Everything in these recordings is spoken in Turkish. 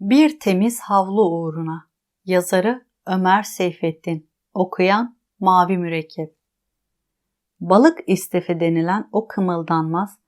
Bir temiz havlu uğruna. Yazarı Ömer Seyfettin. Okuyan Mavi Mürekkep. Balık istefi denilen o kımıldanmaz,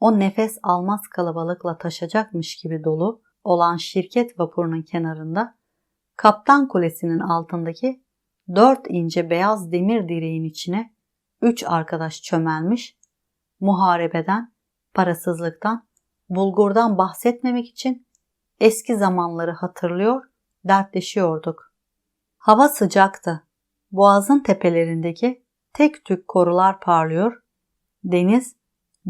o nefes almaz kalabalıkla taşacakmış gibi dolu olan şirket vapurunun kenarında kaptan kulesinin altındaki dört ince beyaz demir direğin içine üç arkadaş çömelmiş, muharebeden, parasızlıktan, bulgurdan bahsetmemek için eski zamanları hatırlıyor, dertleşiyorduk. Hava sıcaktı. Boğazın tepelerindeki tek tük korular parlıyor, deniz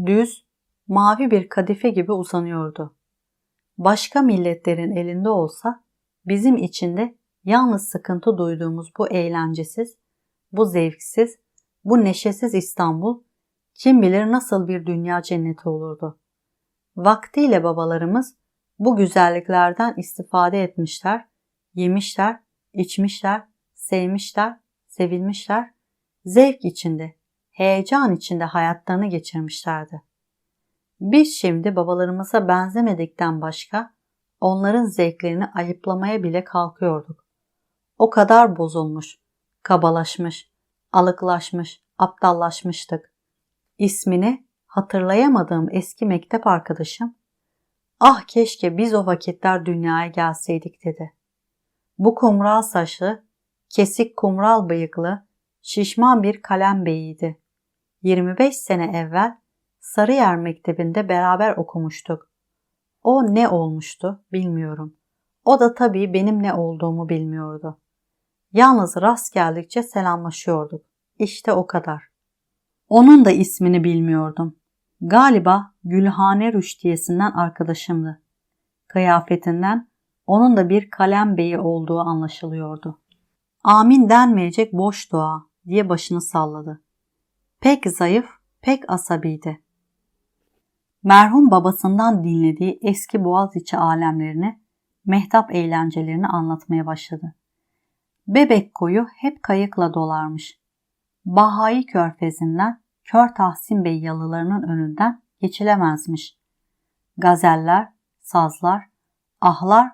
düz, mavi bir kadife gibi uzanıyordu. Başka milletlerin elinde olsa bizim içinde yalnız sıkıntı duyduğumuz bu eğlencesiz, bu zevksiz, bu neşesiz İstanbul kim bilir nasıl bir dünya cenneti olurdu. Vaktiyle babalarımız bu güzelliklerden istifade etmişler, yemişler, içmişler, sevmişler, sevilmişler, zevk içinde, heyecan içinde hayatlarını geçirmişlerdi. Biz şimdi babalarımıza benzemedikten başka onların zevklerini ayıplamaya bile kalkıyorduk. O kadar bozulmuş, kabalaşmış, alıklaşmış, aptallaşmıştık. İsmini hatırlayamadığım eski mektep arkadaşım Ah keşke biz o vakitler dünyaya gelseydik dedi. Bu kumral saçlı, kesik kumral bıyıklı, şişman bir kalem beyiydi. 25 sene evvel Sarıyer Mektebi'nde beraber okumuştuk. O ne olmuştu bilmiyorum. O da tabii benim ne olduğumu bilmiyordu. Yalnız rast geldikçe selamlaşıyorduk. İşte o kadar. Onun da ismini bilmiyordum. Galiba Gülhane Rüştiyesi'nden arkadaşımdı. Kıyafetinden onun da bir kalem beyi olduğu anlaşılıyordu. Amin denmeyecek boş dua diye başını salladı. Pek zayıf, pek asabiydi. Merhum babasından dinlediği eski Boğaziçi alemlerini, mehtap eğlencelerini anlatmaya başladı. Bebek koyu hep kayıkla dolarmış. Bahai körfezinden Kör Tahsin Bey yalılarının önünden geçilemezmiş. Gazeller, sazlar, ahlar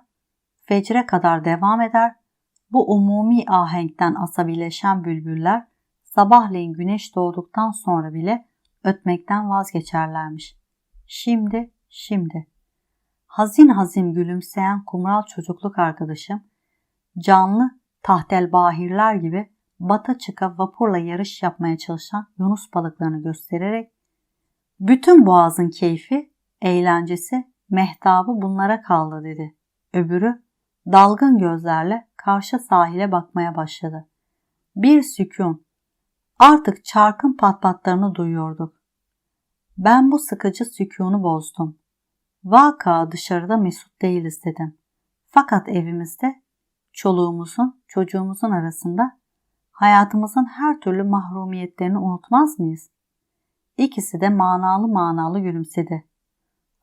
fecre kadar devam eder. Bu umumi ahenkten asabileşen bülbüller sabahleyin güneş doğduktan sonra bile ötmekten vazgeçerlermiş. Şimdi, şimdi. Hazin hazin gülümseyen kumral çocukluk arkadaşım, canlı tahtel bahirler gibi bata çıka vapurla yarış yapmaya çalışan Yunus balıklarını göstererek bütün boğazın keyfi, eğlencesi, mehtabı bunlara kaldı dedi. Öbürü dalgın gözlerle karşı sahile bakmaya başladı. Bir sükun. Artık çarkın patpatlarını duyuyorduk. Ben bu sıkıcı sükunu bozdum. Vaka dışarıda mesut değiliz dedim. Fakat evimizde çoluğumuzun, çocuğumuzun arasında hayatımızın her türlü mahrumiyetlerini unutmaz mıyız? İkisi de manalı manalı gülümsedi.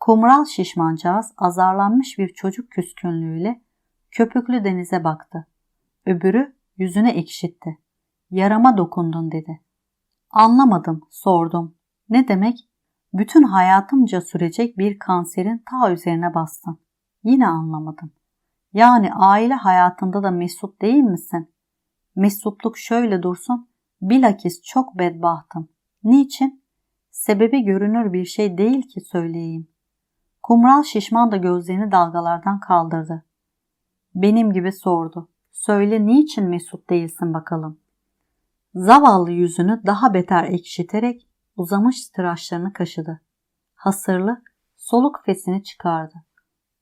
Kumral şişmancağız azarlanmış bir çocuk küskünlüğüyle köpüklü denize baktı. Öbürü yüzüne ekşitti. Yarama dokundun dedi. Anlamadım, sordum. Ne demek? Bütün hayatımca sürecek bir kanserin ta üzerine bastın. Yine anlamadım. Yani aile hayatında da mesut değil misin? Mesutluk şöyle dursun, bilakis çok bedbahtım. Niçin? Sebebi görünür bir şey değil ki söyleyeyim. Kumral şişman da gözlerini dalgalardan kaldırdı. Benim gibi sordu. Söyle niçin mesut değilsin bakalım. Zavallı yüzünü daha beter ekşiterek uzamış tıraşlarını kaşıdı. Hasırlı, soluk fesini çıkardı.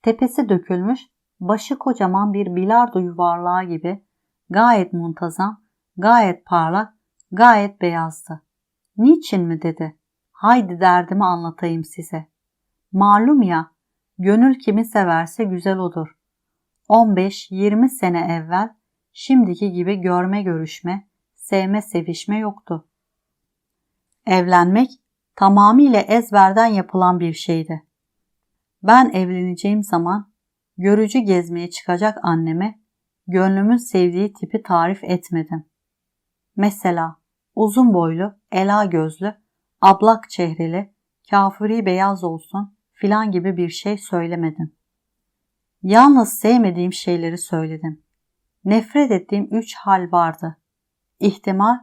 Tepesi dökülmüş, başı kocaman bir bilardo yuvarlağı gibi Gayet muntazam, gayet parlak, gayet beyazdı. Niçin mi dedi. Haydi derdimi anlatayım size. Malum ya, gönül kimi severse güzel odur. 15-20 sene evvel şimdiki gibi görme görüşme, sevme sevişme yoktu. Evlenmek tamamıyla ezberden yapılan bir şeydi. Ben evleneceğim zaman görücü gezmeye çıkacak anneme gönlümün sevdiği tipi tarif etmedim. Mesela uzun boylu, ela gözlü, ablak çehreli, kafiri beyaz olsun filan gibi bir şey söylemedim. Yalnız sevmediğim şeyleri söyledim. Nefret ettiğim üç hal vardı. İhtimal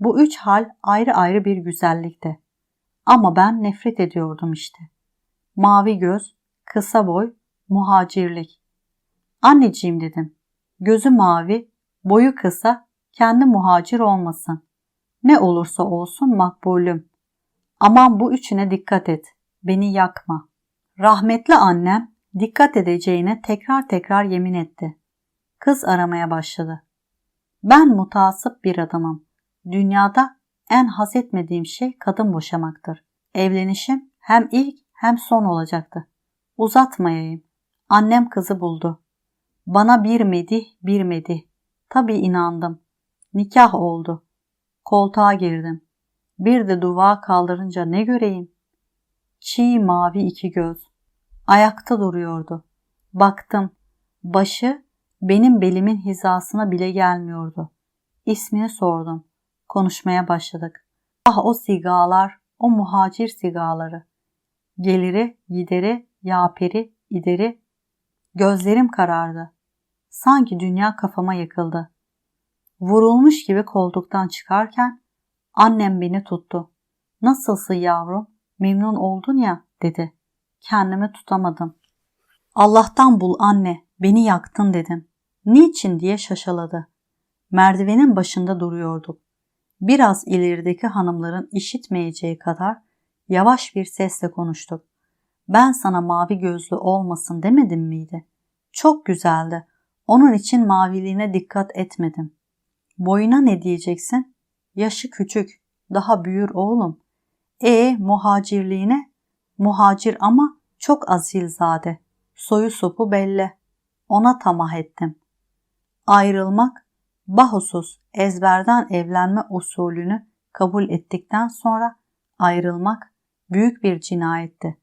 bu üç hal ayrı ayrı bir güzellikte. Ama ben nefret ediyordum işte. Mavi göz, kısa boy, muhacirlik. Anneciğim dedim. Gözü mavi, boyu kısa, kendi muhacir olmasın. Ne olursa olsun makbulüm. Aman bu üçüne dikkat et. Beni yakma. Rahmetli annem dikkat edeceğine tekrar tekrar yemin etti. Kız aramaya başladı. Ben mutasip bir adamım. Dünyada en haz etmediğim şey kadın boşamaktır. Evlenişim hem ilk hem son olacaktı. Uzatmayayım. Annem kızı buldu. Bana bir medih bir medih. Tabii inandım. Nikah oldu. Koltuğa girdim. Bir de duva kaldırınca ne göreyim? Çiğ mavi iki göz. Ayakta duruyordu. Baktım. Başı benim belimin hizasına bile gelmiyordu. İsmini sordum. Konuşmaya başladık. Ah o sigalar, o muhacir sigaları. Geliri, gideri, yaperi, ideri. Gözlerim karardı. Sanki dünya kafama yıkıldı. Vurulmuş gibi koltuktan çıkarken annem beni tuttu. Nasılsın yavrum? Memnun oldun ya dedi. Kendimi tutamadım. Allah'tan bul anne, beni yaktın dedim. Niçin diye şaşaladı. Merdivenin başında duruyorduk. Biraz ilerideki hanımların işitmeyeceği kadar yavaş bir sesle konuştuk. Ben sana mavi gözlü olmasın demedim miydi? Çok güzeldi. Onun için maviliğine dikkat etmedim. Boyuna ne diyeceksin? Yaşı küçük, daha büyür oğlum. E muhacirliğine? Muhacir ama çok azilzade. Soyu sopu belli. Ona tamah ettim. Ayrılmak, bahusus ezberden evlenme usulünü kabul ettikten sonra ayrılmak büyük bir cinayetti.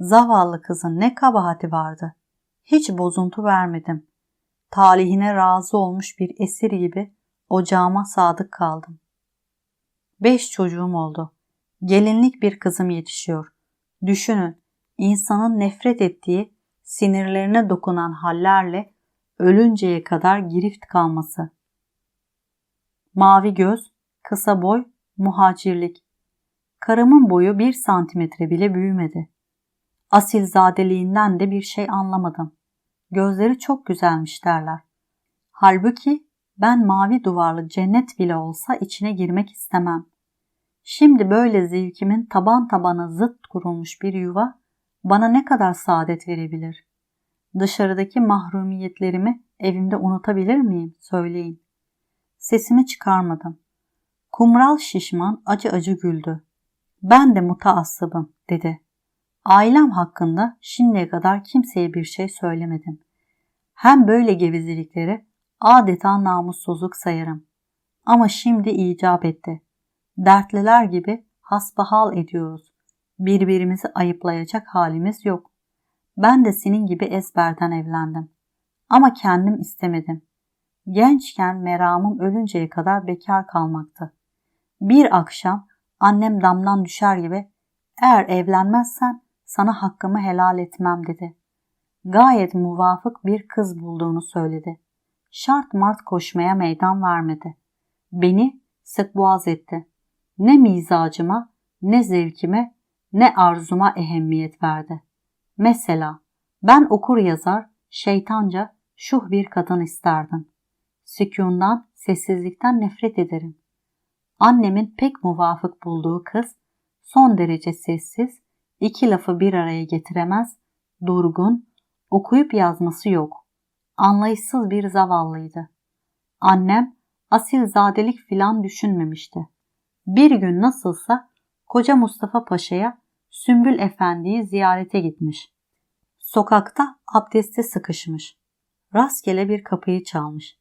Zavallı kızın ne kabahati vardı. Hiç bozuntu vermedim. Talihine razı olmuş bir esir gibi ocağıma sadık kaldım. Beş çocuğum oldu. Gelinlik bir kızım yetişiyor. Düşünün, insanın nefret ettiği, sinirlerine dokunan hallerle ölünceye kadar girift kalması. Mavi göz, kısa boy, muhacirlik. Karımın boyu bir santimetre bile büyümedi. Asilzadeliğinden de bir şey anlamadım. Gözleri çok güzelmiş derler. Halbuki ben mavi duvarlı cennet bile olsa içine girmek istemem. Şimdi böyle zevkimin taban tabana zıt kurulmuş bir yuva bana ne kadar saadet verebilir? Dışarıdaki mahrumiyetlerimi evimde unutabilir miyim? Söyleyin. Sesimi çıkarmadım. Kumral şişman acı acı güldü. Ben de mutaassıbım dedi. Ailem hakkında şimdiye kadar kimseye bir şey söylemedim. Hem böyle gevezelikleri adeta namussuzluk sayarım. Ama şimdi icap etti. Dertliler gibi hasbahal ediyoruz. Birbirimizi ayıplayacak halimiz yok. Ben de senin gibi ezberden evlendim. Ama kendim istemedim. Gençken meramım ölünceye kadar bekar kalmaktı. Bir akşam annem damdan düşer gibi eğer evlenmezsen sana hakkımı helal etmem dedi. Gayet muvafık bir kız bulduğunu söyledi. Şart mart koşmaya meydan vermedi. Beni sık boğaz etti. Ne mizacıma, ne zevkime, ne arzuma ehemmiyet verdi. Mesela ben okur yazar, şeytanca şuh bir kadın isterdim. Sükundan, sessizlikten nefret ederim. Annemin pek muvafık bulduğu kız, son derece sessiz, iki lafı bir araya getiremez, durgun, okuyup yazması yok. Anlayışsız bir zavallıydı. Annem asil zadelik filan düşünmemişti. Bir gün nasılsa koca Mustafa Paşa'ya Sümbül Efendi'yi ziyarete gitmiş. Sokakta abdesti sıkışmış. Rastgele bir kapıyı çalmış.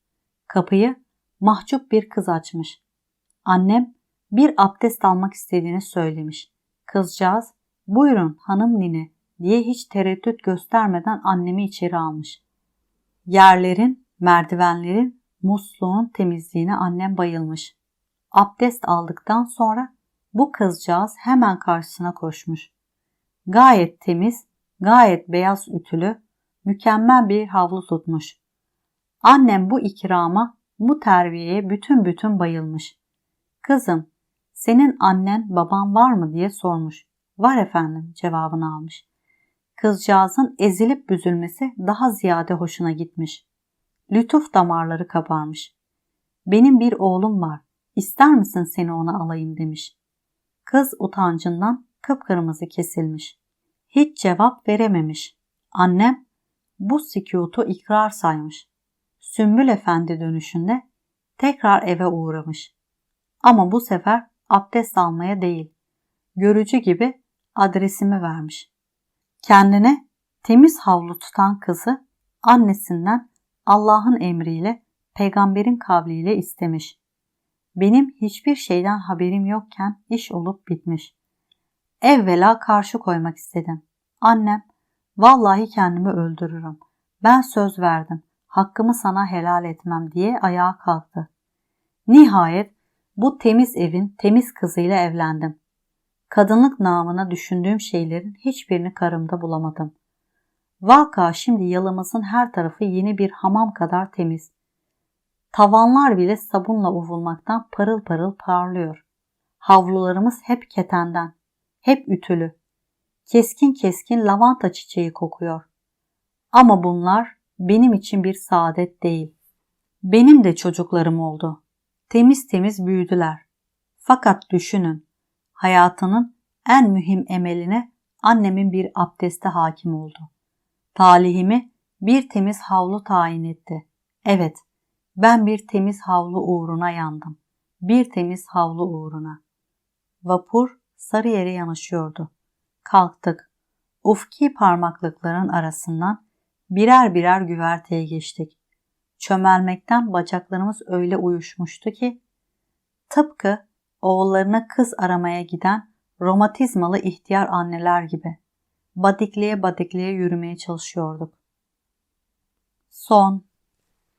Kapıyı mahcup bir kız açmış. Annem bir abdest almak istediğini söylemiş. Kızcağız buyurun hanım nine diye hiç tereddüt göstermeden annemi içeri almış. Yerlerin, merdivenlerin, musluğun temizliğine annem bayılmış. Abdest aldıktan sonra bu kızcağız hemen karşısına koşmuş. Gayet temiz, gayet beyaz ütülü, mükemmel bir havlu tutmuş. Annem bu ikrama, bu terbiyeye bütün bütün bayılmış. Kızım, senin annen baban var mı diye sormuş. Var efendim cevabını almış. Kızcağızın ezilip büzülmesi daha ziyade hoşuna gitmiş. Lütuf damarları kabarmış. Benim bir oğlum var. İster misin seni ona alayım demiş. Kız utancından kıpkırmızı kesilmiş. Hiç cevap verememiş. Annem bu sükutu ikrar saymış. Sümbül Efendi dönüşünde tekrar eve uğramış. Ama bu sefer abdest almaya değil, görücü gibi adresimi vermiş. Kendine temiz havlu tutan kızı annesinden Allah'ın emriyle, peygamberin kavliyle istemiş. Benim hiçbir şeyden haberim yokken iş olup bitmiş. Evvela karşı koymak istedim. Annem, vallahi kendimi öldürürüm. Ben söz verdim. Hakkımı sana helal etmem diye ayağa kalktı. Nihayet bu temiz evin temiz kızıyla evlendim. Kadınlık namına düşündüğüm şeylerin hiçbirini karımda bulamadım. Vaka şimdi yalımızın her tarafı yeni bir hamam kadar temiz. Tavanlar bile sabunla ovulmaktan parıl parıl parlıyor. Havlularımız hep ketenden, hep ütülü. Keskin keskin lavanta çiçeği kokuyor. Ama bunlar benim için bir saadet değil. Benim de çocuklarım oldu. Temiz temiz büyüdüler. Fakat düşünün, hayatının en mühim emeline annemin bir abdeste hakim oldu. Talihimi bir temiz havlu tayin etti. Evet, ben bir temiz havlu uğruna yandım. Bir temiz havlu uğruna. Vapur Sarıyer'e yanaşıyordu. Kalktık. Ufki parmaklıkların arasından birer birer güverteye geçtik. Çömelmekten bacaklarımız öyle uyuşmuştu ki tıpkı oğullarına kız aramaya giden romatizmalı ihtiyar anneler gibi badikliye badikliye yürümeye çalışıyorduk. Son